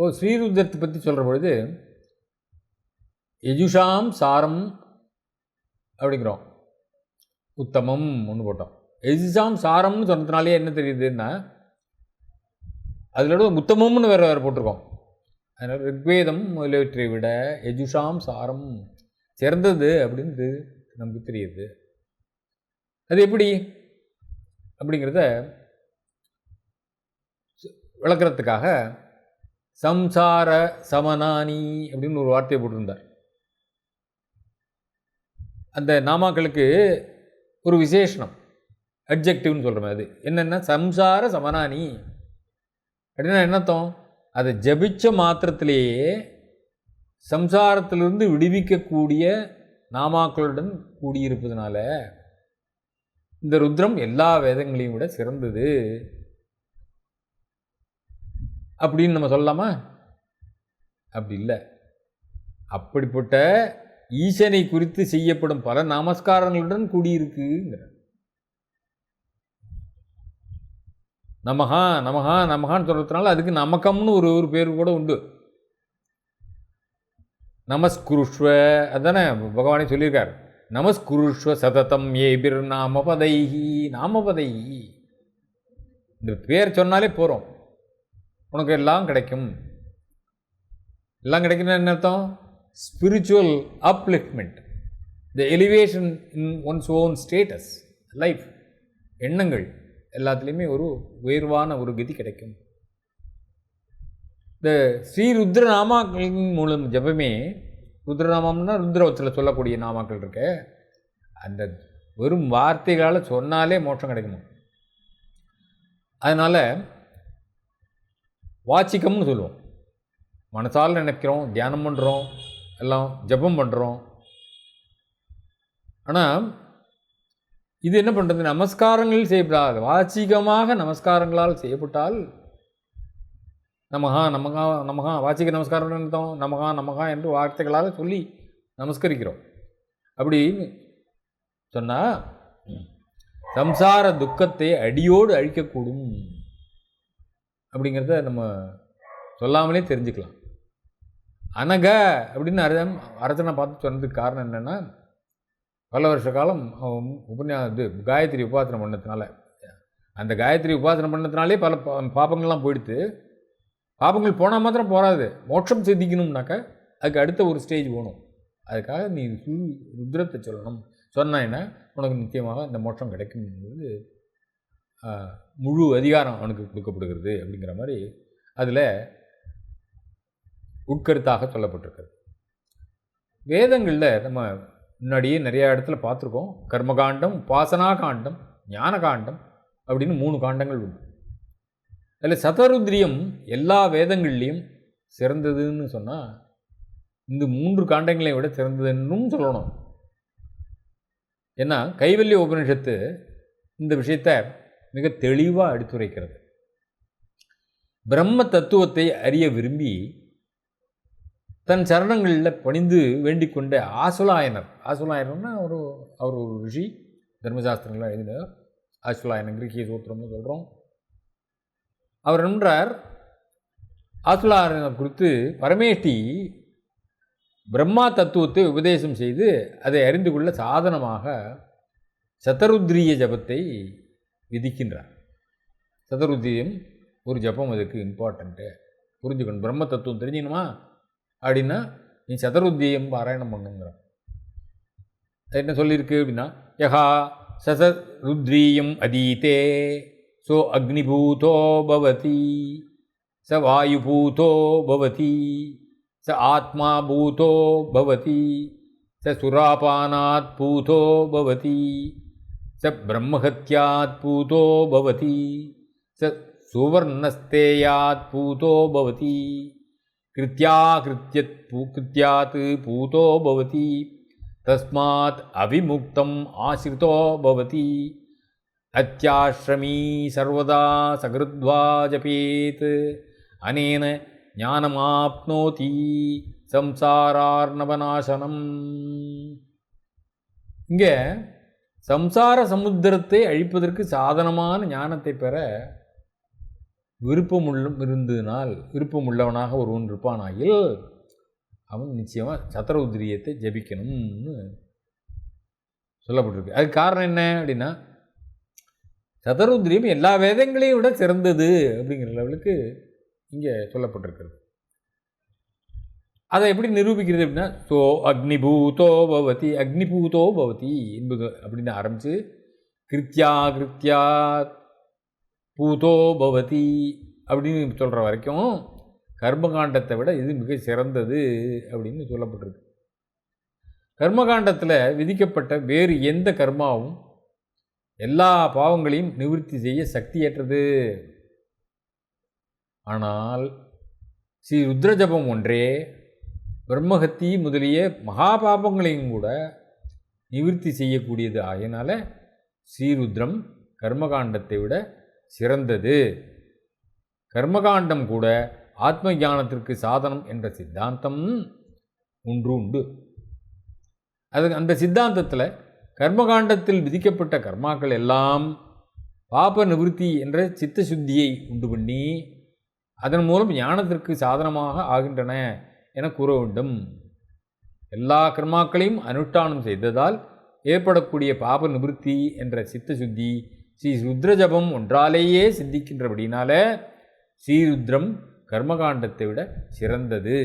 ஓ ஸ்ரீருத்ரத்தை பற்றி சொல்கிற பொழுது எஜுஷாம் சாரம் அப்படிங்கிறோம். உத்தமம் ஒன்று போட்டோம். எஜுஷாம் சாரம்னு சொன்னதுனாலே என்ன தெரியுதுன்னா அதிலோட உத்தமம்னு வேறு வேறு போட்டிருக்கோம். அதனால் ரிக்வேதம் முதலியவற்றை விட எஜுஷாம் சாரம் சிறந்தது அப்படின்றது நமக்கு தெரியுது. அது எப்படி? அப்படிங்கிறத விளக்குறதுக்காக சம்சார சமனானி அப்படின்னு ஒரு வார்த்தையை போட்டிருந்தார். அந்த நாமாக்களுக்கு ஒரு விசேஷனம் அட்ஜெக்டிவ்னு சொல்கிற அது என்னென்னா சம்சார சமனானி அப்படின்னா என்னத்தம் அதை ஜபிச்ச மாத்திரத்திலேயே சம்சாரத்திலிருந்து விடுவிக்கக்கூடிய நாமாக்களுடன் கூடியிருப்பதனால இந்த ருத்ரம் எல்லா வேதங்களையும் விட சிறந்தது. அப்படின்னு நம்ம சொல்லலாமா? அப்படி இல்லை. அப்படிப்பட்ட ஈசனை குறித்து செய்யப்படும் பல நமஸ்காரங்களுடன் கூடியிருக்குங்கிற நமஹா நமஹா நமகான்னு சொல்கிறதுனால அதுக்கு நமக்கம்னு ஒரு ஒரு பேர் கூட உண்டு. நமஸ்குருஷ்வ அதானே? பகவானே சொல்லியிருக்கார். நமஸ்குருஷ்வ சததம் ஏபிர் நாமபதைஹி நாமபதைஹி. இந்த பேர் சொன்னாலே போகிறோம் உனக்கு எல்லாம் கிடைக்கும். எல்லாம் கிடைக்குன்னா என்ன அர்த்தம்? Spiritual upliftment the elevation in one's own status life எண்ணங்கள் எல்லாத்துலேயுமே ஒரு உயர்வான ஒரு கதி கிடைக்கும். இந்த ஸ்ரீ ருத்ர நாமாக்களின் மூலம் ஜபமே ருத்ரநாமம்னா ருத்ரவத்தில் சொல்லக்கூடிய நாமாக்கள் இருக்க. அந்த வெறும் வார்த்தைகளால் சொன்னாலே மோட்சம் கிடைக்குமா? அதனால் வாச்சிக்கம்னு சொல்லுவோம். மனசால் நினைக்கிறோம் தியானம் பண்ணுறோம் எல்லாம் ஜபம் பண்ணுறோம் ஆனால் இது என்ன பண்ணுறது நமஸ்காரங்கள் செய்யப்படாது. வாச்சிகமாக நமஸ்காரங்களால் செய்யப்பட்டால் நமகா நமகா நமகா வாச்சிக நமஸ்காரம் அர்த்தம் நமகா நமகா என்று வார்த்தைகளால் சொல்லி நமஸ்கரிக்கிறோம். அப்படின்னு சொன்னால் சம்சார துக்கத்தை அடியோடு அழிக்கக்கூடும். அப்படிங்கிறத நம்ம சொல்லாமலே தெரிஞ்சுக்கலாம். அனக அப்படின்னு அர்த்தம் அர்த்தனை பார்த்து சொன்னதுக்கு காரணம் என்னென்னா பல வருஷ காலம் அவன் உபன்யா இது காயத்ரி உபாசனம் பண்ணதுனால அந்த காயத்ரி உபாசனம் பண்ணதுனாலே பல பா- பாபங்கள்லாம் போயிடுத்து. பாபங்கள் போனால் மாத்திரம் போகாது மோட்சம் சித்திக்கணும்னாக்க அதுக்கு அடுத்த ஒரு ஸ்டேஜ் போகணும். அதுக்காக நீ சு ருத்ரத்தை சொல்லணும். சொன்னான்னா உனக்கு நிச்சயமாக இந்த மோட்சம் கிடைக்கும் என்பது முழு அதிகாரம் அவனுக்கு கொடுக்கப்படுகிறது அப்படிங்கிற மாதிரி அதில் உட்கருத்தாக சொல்லப்பட்டிருக்கிறது. வேதங்களில் நம்ம முன்னாடியே நிறையா இடத்துல பார்த்துருக்கோம். கர்மகாண்டம் உபாசனா காண்டம் ஞான காண்டம் அப்படின்னு மூணு காண்டங்கள் உண்டு. அதில் சதருத்ரியம் எல்லா வேதங்கள்லேயும் சிறந்ததுன்னு சொன்னால் இந்த மூன்று காண்டங்களை விட சிறந்ததுன்னும் சொல்லணும். ஏன்னா கைவல்ய உபனிஷத்து இந்த விஷயத்தை மிக தெளிவாக எடுத்துரைக்கிறது. பிரம்ம தத்துவத்தை அறிய விரும்பி தன் சரணங்களில் பணிந்து வேண்டிக் கொண்ட ஆசுலாயனர். ஆசுலாயனர்னா ஒரு அவர் ஒரு ரிஷி தர்மசாஸ்திரங்களாக எழுதினார். ஆசுலாயனம் கிரிக்கிய சூத்திரம்னு சொல்கிறோம் அவர் என்றார் ஆசுலாயனர் குறித்து பரமேஷ்டி பிரம்மா தத்துவத்தை உபதேசம் செய்து அதை அறிந்து கொள்ள சாதனமாக சதருத்ரிய ஜபத்தை விதிக்கின்றார். சதருத்ரியம் ஒரு ஜபம் அதுக்கு இம்பார்ட்டண்ட்டு புரிஞ்சுக்கணும். பிரம்ம தத்துவம் தெரிஞ்சுக்கணுமா? அப்படின்னா நீ சதருத்தியம் பாராயணம் பண்ணுங்கிற. என்ன சொல்லியிருக்கு அப்படின்னா யஹா சசருத்ரீயம் அதீதே சோ அக்னிபூதோ பவதி ச வாயுபூதோ பவதி ச ஆத்மா பூதோ பவதி ச சுராபானாத் பூதோ பவதி ச பிரம்மஹத்யாத் பூதோ பவதி. ச சுவர்ணஸ்தேயாத் பூதோ பவதி. கிருத்யாகிருத்யத் பூ கிருத்யாத் பூதோ பவதி. தஸ்மாத் அவிமுக்தம் ஆசிரிதோ பவதி. அத்தியாஸ்ரமீ சர்வதா சகிருத்வா ஜபேத். அனேன ஞானமாப்னோதி சம்சாரார்ணவநாசனம் இங்கே சம்சார சமுத்திரத்தை அழிப்பதற்கு சாதனமான ஞானத்தை பெற விருப்பமுள்ள இருந்ததினால் விருப்பமுள்ளவனாக ஒருவன் இருப்பானாயில் அவன் நிச்சயமாக சத்திரவுத்திரியத்தை ஜபிக்கணும்னு சொல்லப்பட்டிருக்கு. அதுக்கு காரணம் என்ன அப்படின்னா சதருத்ரியம் எல்லா வேதங்களையும் விட சிறந்தது அப்படிங்கிற லெவலுக்கு இங்கே சொல்லப்பட்டிருக்கிறது. அதை எப்படி நிரூபிக்கிறது அப்படின்னா சோ அக்னிபூதோ பவதி அக்னிபூதோ பவதி என்பது அப்படின்னு ஆரம்பித்து கிருத்யா கிருத்யா பூதோ பவதி அப்படின்னு சொல்கிற வரைக்கும் கர்மகாண்டத்தை விட இது மிக சிறந்தது அப்படின்னு சொல்லப்பட்டிருக்கு. கர்மகாண்டத்தில் விதிக்கப்பட்ட வேறு எந்த கர்மாவும் எல்லா பாவங்களையும் நிவர்த்தி செய்ய சக்தியற்றது. ஆனால் ஸ்ரீ ருத்ரஜபம் ஒன்றே பிரம்மஹத்தி முதலிய மகா பாபங்களையும் கூட நிவர்த்தி செய்யக்கூடியது ஆகையினால ஸ்ரீருத்ரம் கர்மகாண்டத்தை விட சிறந்தது. கர்மகாண்டம் கூட ஆத்ம ஞானத்திற்கு சாதனம் என்ற சித்தாந்தம் ஒன்று உண்டு. அது அந்த சித்தாந்தத்தில் கர்மகாண்டத்தில் விதிக்கப்பட்ட கர்மாக்கள் எல்லாம் பாப நிவர்த்தி என்ற சித்த சுத்தியை உண்டு பண்ணி அதன் மூலம் ஞானத்திற்கு சாதனமாக ஆகின்றன. என கூற வேண்டும். எல்லா கர்மாக்களையும் அனுஷ்டானம் செய்ததால் ஏற்படக்கூடிய பாப நிவர்த்தி என்ற சித்த சுத்தி ஸ்ரீ ருத்ரஜபம் ஒன்றாலேயே சித்திக்கின்றபடினால ஸ்ரீருத்ரம் கர்மகாண்டத்தை விட சிறந்தது.